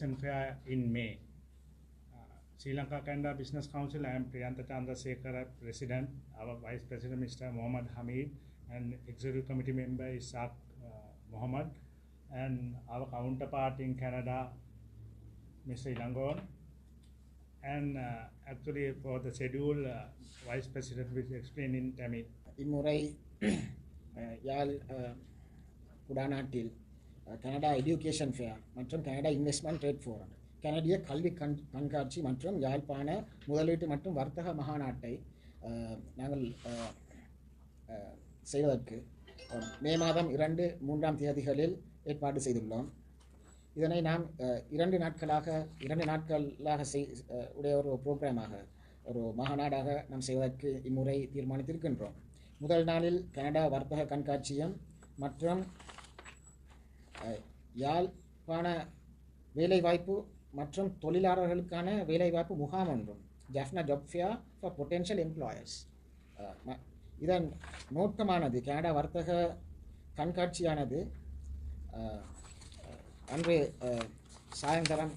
fair in May. Uh, Sri Lanka Canada Business Council, I am Priyanta Chandrasekhar, President, our Vice President Mr. Mohammad Hamid, and Executive Committee member is Saq uh, and our counterpart in Canada, Mr. Ilangon, and uh, actually for the schedule, uh, Vice President will explain in Tamil. In Murai, uh, Yal uh, Kudanattil, Canada education fair மற்றும் Canada investment trade forum கனடிய கல்வி கண் கண்காட்சி மற்றும் யாழ்ப்பாண முதலீட்டு மற்றும் வர்த்தக மகாநாட்டை நாங்கள் செய்வதற்கு மே மாதம் இரண்டு மூன்றாம் தேதிகளில் ஏற்பாடு செய்துள்ளோம். இதனை நாம் இரண்டு நாட்களாக இரண்டு நாட்களாக செய் உடைய ஒரு ப்ரோக்ராமாக ஒரு மகாநாடாக நாம் செய்வதற்கு இம்முறை தீர்மானித்திருக்கின்றோம். முதல் நாளில் கனடா வர்த்தக கண்காட்சியும் மற்றும் யாழ்ப்பாண வேலைவாய்ப்பு மற்றும் தொழிலாளர்களுக்கான வேலைவாய்ப்பு முகாம் ஒன்றும். Jaffna job fair for potential employers இதன் நோக்கமானது கனடா வர்த்தக கண்காட்சியானது. அன்று சாயந்தரம்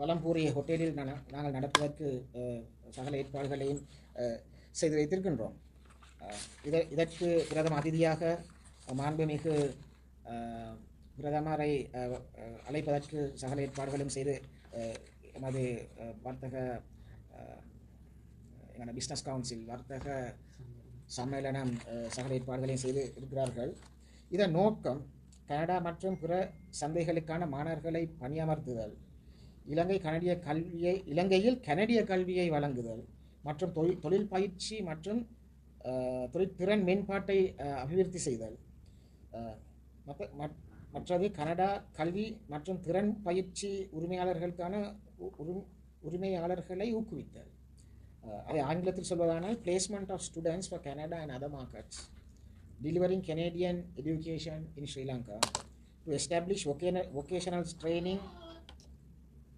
வலம்பூரிய ஹோட்டலில் நாங்கள் நடத்துவதற்கு சகல ஏற்பாடுகளையும் செய்து வைத்திருக்கின்றோம். இதை இதற்கு பிரதம அதிதியாக மாண்புமிகு பிரதமரை அழைப்பதற்கு சகல ஏற்பாடுகளும் செய்து எனது எமது வர்த்தக அஹ், எங்களோட பிஸ்னஸ் கவுன்சில் வர்த்தக சம்மேளனம் சகல ஏற்பாடுகளையும் செய்து இருக்கிறார்கள். இதன் நோக்கம் கனடா மற்றும் பிற சந்தைகளுக்கான மாணவர்களை பணியமர்த்துதல் இலங்கை கனடிய கல்வியை இலங்கையில் கனடிய கல்வியை வழங்குதல் மற்றும் தொழில் தொழில் பயிற்சி மற்றும் அஹ், தொழிற்திறன் மேம்பாட்டை அபிவிருத்தி செய்தல். மற்றது கனடா கல்வி மற்றும் திறன் பயிற்சி உரிமையாளர்களுக்கான உ- உரி- உரிமையாளர்களை ஊக்குவித்தல் அஹ், அதை ஆங்கிலத்தில் சொல்வதானால் placement of students for Canada and other markets delivering Canadian education in Sri Lanka, to establish vocana- vocational training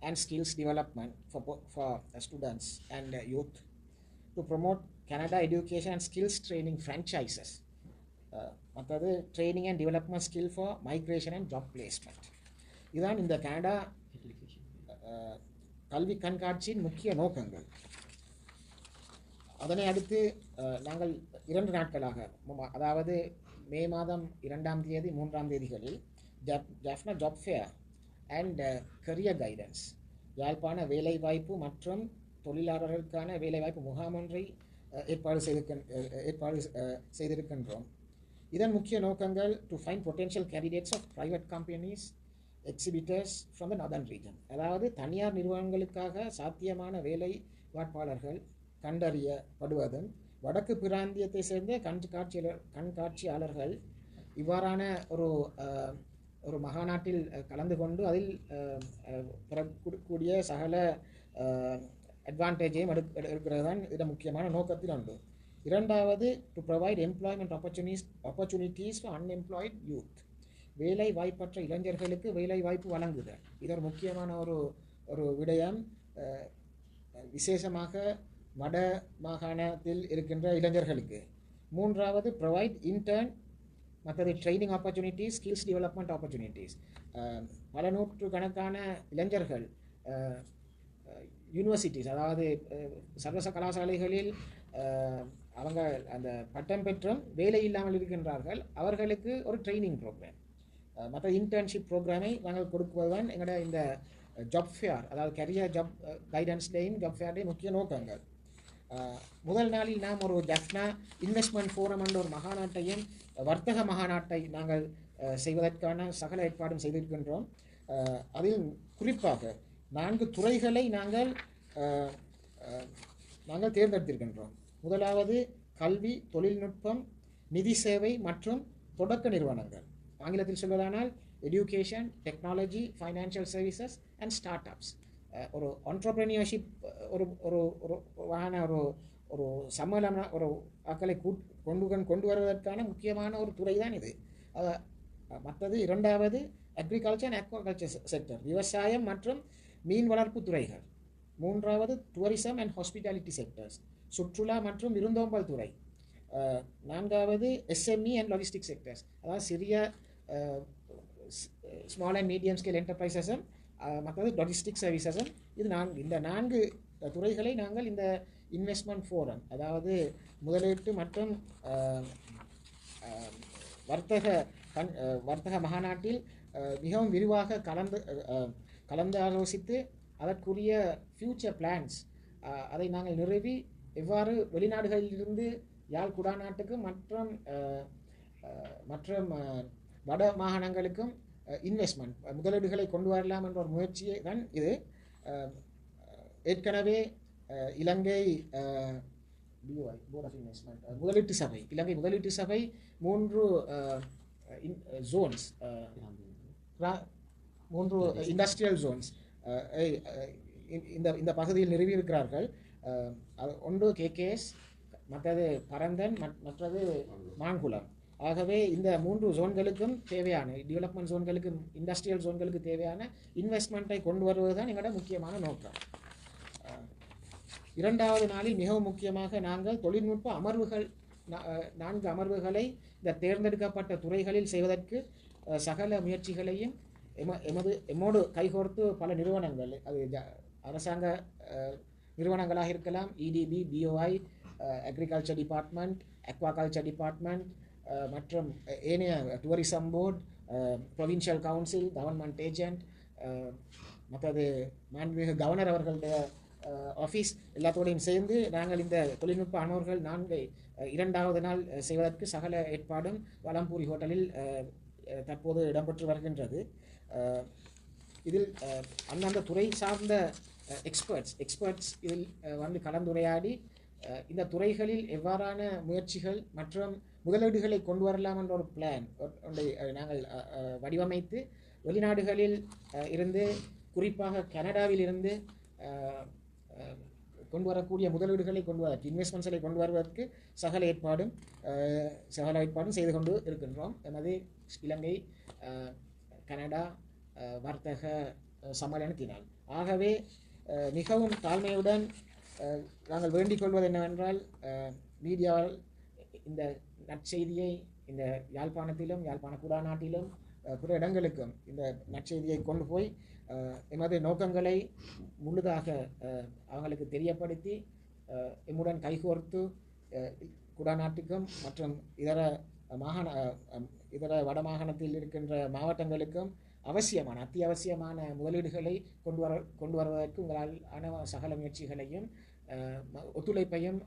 and skills development for, po- for uh, students and uh, youth, to promote Canada education and skills training franchises, uh, மற்றது training and development skill for migration and job placement இதுதான் இந்த Canada கல்வி கண்காட்சியின் முக்கிய நோக்கங்கள். அதனை அடுத்து நாங்கள் இரண்டு நாட்களாக அதாவது மே மாதம் இரண்டாம் தேதி மூன்றாம் தேதிகளில் ஜப் Jaffna job fair and career guidance யாழ்ப்பாண வேலைவாய்ப்பு மற்றும் தொழிலாளர்களுக்கான வேலைவாய்ப்பு முகாம் ஒன்றை ஏற்பாடு செய்திருக்க ஏற்பாடு செய்திருக்கின்றோம். இதன் முக்கிய நோக்கங்கள் to find potential candidates of private companies exhibitors from the northern region அதாவது தனியார் நிறுவனங்களுக்காக சாத்தியமான வேலை வாய்ப்பாளர்கள் கண்டறியப்படுவதும் வடக்கு பிராந்தியத்தை சேர்ந்த கண்காட்சியாளர் கண்காட்சியாளர்கள் இவ்வாறான ஒரு ஒரு மகாநாட்டில் கலந்து கொண்டு அதில் பெறக்கூடிய சகல அட்வான்டேஜையும் எடு எடுக்கிறது தான் இதன் முக்கியமான நோக்கத்தில் உண்டு. இரண்டாவது to provide employment opportunities opportunities for unemployed youth வேலை வாய்ப்பற்ற இளைஞர்களுக்கு வேலை வாய்ப்பு வழங்குதல். இது ஒரு முக்கியமான ஒரு ஒரு விடயம். விசேஷமாக வட மாகாணத்தில் இருக்கின்ற இளைஞர்களுக்கு. மூன்றாவது ப்ரொவைட் இன்டர்ன் மற்றது training opportunities skills development opportunities பல நூற்றுக்கணக்கான இளைஞர்கள் யூனிவர்சிட்டிஸ் அதாவது சர்வச கலாசாலைகளில் அவங்க அந்த பட்டம் பெற்றும் வேலை இல்லாமல் இருக்கின்றார்கள் அவர்களுக்கு ஒரு ட்ரைனிங் ப்ரோக்ராம் மற்ற இன்டர்ன்ஷிப் ப்ரோக்ராமை நாங்கள் கொடுக்குவதுதான் எங்களோட இந்த ஜாப் ஃபேர் அதாவது கரியர் ஜாப் கைடன்ஸ்லேயும் ஜப் ஃபேர்லேயும் முக்கிய நோக்கங்கள். முதல் நாளில் நாம் ஒரு ஜஃப்னா இன்வெஸ்ட்மெண்ட் ஃபோரம் என்ற ஒரு மகாநாட்டையும் வர்த்தக மகாநாட்டை நாங்கள் செய்வதற்கான சகல ஏற்பாடும் செய்திருக்கின்றோம். அதில் குறிப்பாக நான்கு துறைகளை நாங்கள் நாங்கள் தேர்ந்தெடுத்திருக்கின்றோம். முதலாவது கல்வி தொழில்நுட்பம் நிதி சேவை மற்றும் தொடக்க நிறுவனங்கள். ஆங்கிலத்தில் சொல்வதானால் education technology financial services and start ups ஒரு ஆண்டர்பிரினியர்ஷிப் ஒரு ஒரு ஒரு வகையான ஒரு ஒரு சம்மேளன ஒரு ஆக்களை கூட் கொண்டு கொண்டு- வருவதற்கான முக்கியமான ஒரு துறை தான் இது மற்றது இரண்டாவது அக்ரிகல்ச்சர் அண்ட் அக்வாகல்ச்சர் செக்டர் விவசாயம் மற்றும் மீன் வளர்ப்பு துறைகள். மூன்றாவது டூரிசம் அண்ட் ஹாஸ்பிட்டாலிட்டி செக்டர்ஸ் சுற்றுலா மற்றும் விருந்தோம்பல் துறை. நான்காவது எஸ்எம்இ அண்ட் லாஜிஸ்டிக் செக்டர்ஸ் அதாவது சிறிய ஸ்மால் அண்ட் மீடியம் ஸ்கேல் என்டர்பிரைசஸும் மற்றது லாஜிஸ்டிக் சர்வீசஸும் இது நான்கு இந்த நான்கு துறைகளை நாங்கள் இந்த இன்வெஸ்ட்மெண்ட் ஃபோரம் அதாவது முதலீட்டு மற்றும் வர்த்தக கண் வர்த்தக மகாநாட்டில் மிகவும் விரிவாக கலந்து கலந்து ஆலோசித்து அதற்குரிய ஃப்யூச்சர் பிளான்ஸ் அதை நாங்கள் நிறுவி எவ்வாறு வெளிநாடுகளிலிருந்து யாழ் குடாநாட்டுக்கு மற்றும் அஹ், வட மாகாணங்களுக்கும் இன்வெஸ்ட்மெண்ட் முதலீடுகளை கொண்டு வரலாம் என்ற ஒரு முயற்சியை தான் இது ஏற்கனவே இலங்கை Board of Investment, அஹ், முதலீட்டு சபை இலங்கை முதலீட்டு சபை மூன்று ஜோன்ஸ் மூன்று இண்டஸ்ட்ரியல் ஜோன்ஸ் இந்த இந்த பகுதியில் நிறுவியிருக்கிறார்கள். ஒன்று கேகேஎஸ் மற்றது பரந்தன் மற்றது மாங்குளம். ஆகவே இந்த மூன்று ஜோன்களுக்கும் தேவையான டெவலப்மெண்ட் ஜோன்களுக்கு இண்டஸ்ட்ரியல் ஜோன்களுக்கு தேவையான இன்வெஸ்ட்மெண்ட்டை கொண்டு வருவது தான் எங்களோட முக்கியமான நோக்கம். இரண்டாவது நாளில் மிகவும் முக்கியமாக நாங்கள் தொழில்நுட்ப அமர்வுகள் நான்கு அமர்வுகளை இந்த தேர்ந்தெடுக்கப்பட்ட துறைகளில் செய்வதற்கு சகல முயற்சிகளையும் எம எமது எம்மோடு கைகோர்த்து பல நிறுவனங்கள் அது அரசாங்க நிறுவனங்களாக இருக்கலாம். EDB BOI agriculture department aquaculture department மற்றும் ஏனைய tourism board provincial council government agent மற்றது மாண்புமிகு கவர்னர் அவர்களுடைய ஆஃபீஸ் எல்லாத்தோடையும் சேர்ந்து நாங்கள் இந்த தொழில்நுட்ப அமர்வுகள் நான்கை இரண்டாவது நாள் செய்வதற்கு சகல ஏற்பாடும் வலம்பூரி ஹோட்டலில் தற்போது இடம்பெற்று வருகின்றது. இதில் அந்தந்த துறை சார்ந்த எக்ஸ்பர்ட்ஸ் எக்ஸ்பர்ட்ஸ் இதில் வந்து கலந்துரையாடி இந்த துறைகளில் எவ்வாறான முயற்சிகள் மற்றும் முதலீடுகளை கொண்டு வரலாம் என்ற ஒரு பிளான் ஒன்றை நாங்கள் வடிவமைத்து வெளிநாடுகளில் இருந்து குறிப்பாக கனடாவில் இருந்து கொண்டு வரக்கூடிய முதலீடுகளை கொண்டு வர இன்வெஸ்ட்மெண்ட்ஸை கொண்டு வருவதற்கு சகல ஏற்பாடும் சகல ஏற்பாடும் செய்து கொண்டு இருக்கின்றோம். எனது இலங்கை கனடா வர்த்தக அஹ், சம்மேளனத்தினால் ஆகவே மிகவும் தாழ்மையுடன் நாங்கள் வேண்டிக் கொள்வது என்னவென்றால் மீடியாவால் இந்த நற்செய்தியை இந்த யாழ்ப்பாணத்திலும் யாழ்ப்பாண குடாநாட்டிலும் நாட்டிலும் பிற இடங்களுக்கும் இந்த நற்செய்தியை கொண்டு போய் எமது நோக்கங்களை முழுதாக அவங்களுக்கு தெரியப்படுத்தி எம்முடன் கைகோர்த்து குடாநாட்டுக்கும் மற்றும் இதர மாகாண இதர வடமாகாணத்தில் இருக்கின்ற மாவட்டங்களுக்கும் அவசியமான அத்தியாவசியமான முதலீடுகளை கொண்டு வர கொண்டு வருவதற்கு உங்களால் ஆன சகல முயற்சிகளையும் ஒத்துழைப்பையும்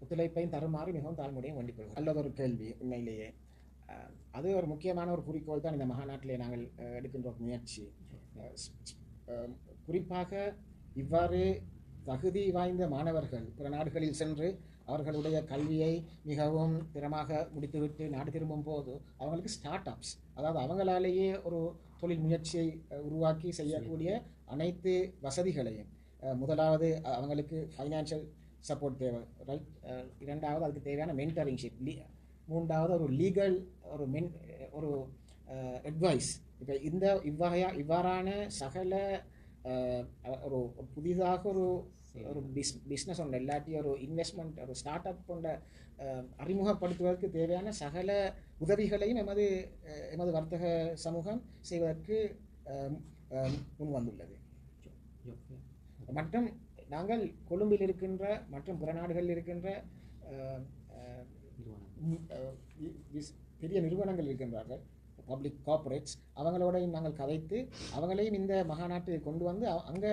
ஒத்துழைப்பையும் தருமாறு மிகவும் தாழ்முறையும் வேண்டிக் கொள்கிறோம் நல்லதொரு கேள்வி உண்மையிலேயே அது ஒரு முக்கியமான ஒரு குறிக்கோள் தான் இந்த மகாநாட்டிலே நாங்கள் எடுக்கின்ற ஒரு முயற்சி. குறிப்பாக இவ்வாறு தகுதி வாய்ந்த மாணவர்கள் பிற நாடுகளில் சென்று அவர்களுடைய கல்வியை மிகவும் திறமாக முடித்துவிட்டு நாடு திரும்பும் போது அவங்களுக்கு ஸ்டார்ட் அப்ஸ் அதாவது அவங்களாலேயே ஒரு தொழில் முயற்சியை உருவாக்கி செய்யக்கூடிய அனைத்து வசதிகளையும். முதலாவது அவங்களுக்கு ஃபைனான்சியல் சப்போர்ட் தேவை. ரைட் இரண்டாவது அதுக்கு தேவையான மென்டரிங்ஷிப் லீ மூன்றாவது ஒரு லீகல் ஒரு மென் ஒரு அட்வைஸ் இப்போ இந்த இவ்வகையா இவ்வாறான சகல ஒரு புதிதாக ஒரு ஒரு பிஸ் பிஸ்னஸ் ஒன்று இல்லாட்டி ஒரு இன்வெஸ்ட்மெண்ட் ஒரு ஸ்டார்ட் அப் கொண்ட அஹ், அறிமுகப்படுத்துவதற்கு தேவையான சகல உதவிகளையும் எமது எமது வர்த்தக சமூகம் செய்வதற்கு முன் வந்துள்ளது. மற்றும் நாங்கள் கொழும்பில் இருக்கின்ற மற்றும் பிற நாடுகளில் இருக்கின்ற பெரிய நிறுவனங்கள் இருக்கின்றார்கள். பப்ளிக் கார்ப்பரேட்ஸ் அவங்களோடையும் நாங்கள் கதைத்து அவங்களையும் இந்த மாநாட்டு கொண்டு வந்து அங்கே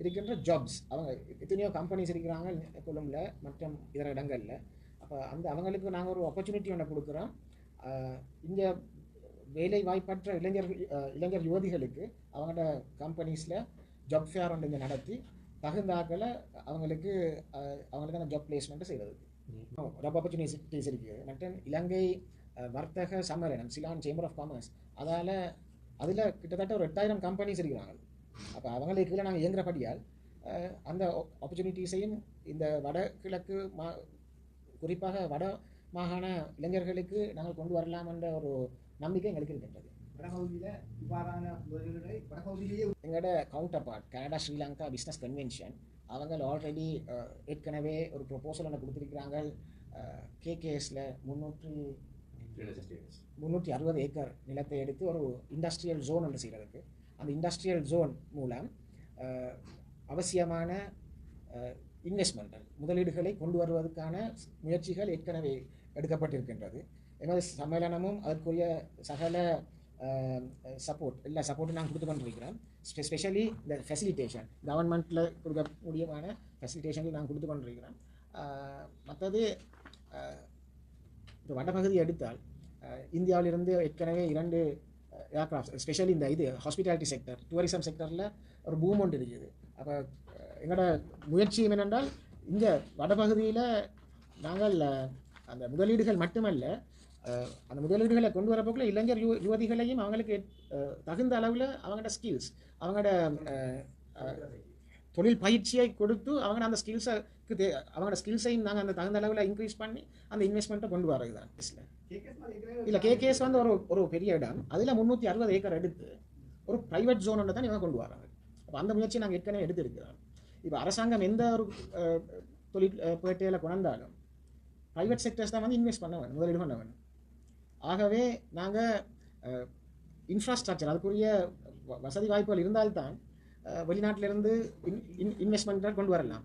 இருக்கின்ற ஜாப்ஸ் அவங்க எத்தனையோ கம்பெனிஸ் இருக்கிறாங்க கொழும்புல மற்றும் இதர இடங்களில். அப்போ அந்த அவங்களுக்கு நாங்கள் ஒரு ஆப்பர்ச்சுனிட்டி ஒன்று கொடுக்குறோம். இங்கே வேலை வாய்ப்பற்ற இளைஞர் இளைஞர் யுவதிகளுக்கு அவங்களோட கம்பெனிஸில் ஜாப் ஃபேர் ஒன்று இங்கே நடத்தி தகுந்த ஆக்களை அவங்களுக்கு அஹ், அவங்களுக்கான ஜாப் பிளேஸ்மெண்ட்டு செய்வதற்கு ஜாப் ஆப்பர்ச்சுனிட்டிஸ் இருக்குது மற்றும் இலங்கை வர்த்தக சம்மேளனம் சிலான் சேம்பர் ஆஃப் காமர்ஸ் அதால் அதில் கிட்டத்தட்ட ஒரு எட்டாயிரம் கம்பெனிஸ் இருக்கிறாங்க. அப்போ அவங்களுக்கு கீழே நாங்கள் இயங்குறபடியால் அந்த ஆப்பர்ச்சுனிட்டிஸையும் இந்த வடகிழக்கு மா குறிப்பாக வட மாகாண இளைஞர்களுக்கு நாங்கள் கொண்டு வரலாம் என்ற ஒரு நம்பிக்கை எங்களுக்கு இருக்கின்றது. எங்களோட counterpart Canada Sri Lanka business convention அவங்க ஆல்ரெடி ஏற்கனவே ஒரு ப்ரொபோசல் ஒன்று கொடுத்துருக்கிறாங்க. கேகேஎஸில் முந்நூற்றி முந்நூற்றி அறுபது ஏக்கர் நிலத்தை எடுத்து ஒரு இண்டஸ்ட்ரியல் ஜோன் ஒன்று செய்கிறதுக்கு அந்த இண்டஸ்ட்ரியல் ஜோன் மூலம் அவசியமான இன்வெஸ்ட்மெண்ட் முதலீடுகளை கொண்டு வருவதற்கான முயற்சிகள் ஏற்கனவே எடுக்கப்பட்டிருக்கின்றது. எமது சம்மேளனமும் அதற்குரிய சகல சப்போர்ட் எல்லா சப்போர்ட்டும் நாங்கள் கொடுத்து கொண்டிருக்கிறோம். ஸ்பெஷலி இந்த ஃபெசிலிட்டேஷன் கவர்மெண்ட்டில் கொடுக்க முடியமான ஃபெசிலிட்டேஷன்கள் நாங்கள் கொடுத்து கொண்டிருக்கிறோம். மற்றது இப்போ வடபகுதி எடுத்தால் இந்தியாவிலிருந்து ஏற்கனவே இரண்டு ஏர்க்ராஃப்ட் ஸ்பெஷலி இந்த இது ஹாஸ்பிட்டாலிட்டி செக்டர் டூரிசம் செக்டரில் ஒரு பூம் ஒன்று இருக்குது. அப்போ எங்களோட முயற்சியும் என்னென்றால் இங்கே வடபகுதியில் நாங்கள் அந்த முதலீடுகள் மட்டுமல்ல அந்த முதலீடுகளை கொண்டு வரப்போக்கில் இளைஞர் யுவ யுவதிகளையும் அவங்களுக்கு தகுந்த அளவில் அவங்களோட ஸ்கில்ஸ் அவங்களோட தொழில் பயிற்சியை கொடுத்து அவங்க அந்த ஸ்கில்ஸுக்கு தே அவங்களோட ஸ்கில்ஸையும் நாங்கள் அந்த தகுந்த அளவில் இன்க்ரீஸ் பண்ணி அந்த இன்வெஸ்ட்மெண்ட்டை கொண்டு வரது தான் இதில் இல்லை கேகேஎஸ் வந்து ஒரு ஒரு பெரிய இடம். அதில் முந்நூற்றி அறுபது ஏக்கர் எடுத்து ஒரு ப்ரைவேட் ஜோன் ஒன்று தான் இவங்க கொண்டு வராங்க அப்போ அந்த முயற்சி நாங்கள் ஏற்கனவே எடுத்திருக்கிறோம். இப்போ அரசாங்கம் எந்த ஒரு தொழில் பேட்டையில் கொண்டாலும் ப்ரைவேட் செக்டர்ஸ் தான் வந்து இன்வெஸ்ட் பண்ண வேணும் முதலீடு பண்ண வேணும். ஆகவே நாங்கள் இன்ஃப்ராஸ்ட்ரக்சர் அதுக்குரிய வ- வசதி வாய்ப்புகள் இருந்தால்தான் வெளிநாட்டிலிருந்து இன்வெஸ்ட்மெண்ட்டாக கொண்டு வரலாம்.